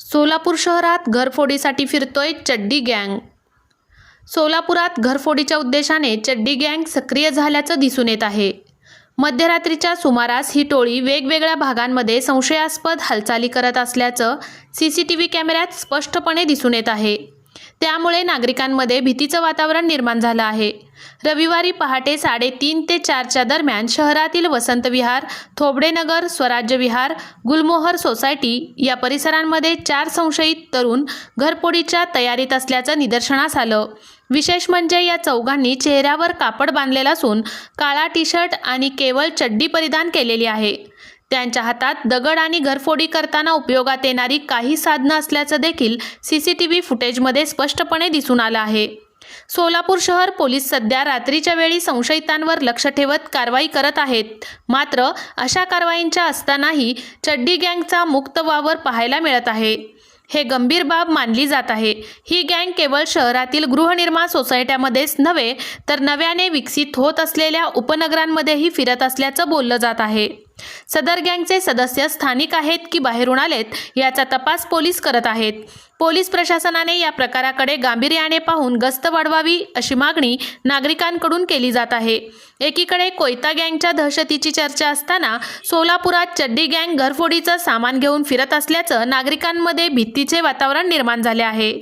सोलापूर शहरात घरफोडीसाठी फिरतोय चड्डी गँग. सोलापुरात घरफोडीच्या उद्देशाने चड्डी गँग सक्रिय झाल्याचं दिसून येत आहे. मध्यरात्रीच्या सुमारास ही टोळी वेगवेगळ्या भागांमध्ये संशयास्पद हालचाली करत असल्याचं सी सी टी व्ही कॅमेऱ्यात स्पष्टपणे दिसून येत आहे. त्यामुळे नागरिकांमध्ये भीतीचं वातावरण निर्माण झालं आहे. रविवारी पहाटे साडेतीन ते चारच्या दरम्यान शहरातील वसंत विहार थोबडेनगर स्वराज्य विहार गुलमोहर सोसायटी या परिसरांमध्ये चार संशयित तरुण घरपोडीच्या तयारीत असल्याचं निदर्शनास आलं. विशेष म्हणजे या चौघांनी चेहऱ्यावर कापड बांधलेला असून काळा टी शर्ट आणि केवळ चड्डी परिधान केलेली आहे. त्यांच्या हातात दगड आणि घरफोडी करताना उपयोगात येणारी काही साधनं असल्याचं देखील सी सी टी व्ही फुटेजमध्ये स्पष्टपणे दिसून आलं आहे. सोलापूर शहर पोलीस सध्या रात्रीच्या वेळी संशयितांवर लक्ष ठेवत कारवाई करत आहेत. मात्र अशा कारवाईंच्या असतानाही चड्डी गँगचा मुक्त वावर पाहायला मिळत आहे. हे गंभीर बाब मानली जात आहे. ही गँग केवळ शहरातील गृहनिर्माण सोसायट्यामध्येच नव्हे तर नव्याने विकसित होत असलेल्या उपनगरांमध्येही फिरत असल्याचं बोललं जात आहे. सदर गँगचे सदस्य स्थानिक आहेत की बाहेरून आलेत याचा तपास पोलीस करत आहेत. पोलीस प्रशासनाने या प्रकाराकडे गांभीर्याने पाहून गस्त वाढवावी अशी मागणी नागरिकांकडून केली जात आहे. एकीकडे कोयता गँगच्या दहशतीची चर्चा असताना सोलापुरात चड्डी गँग घरफोडीचं सामान घेऊन फिरत असल्याचं नागरिकांमध्ये भीतीचे वातावरण निर्माण झाले आहे.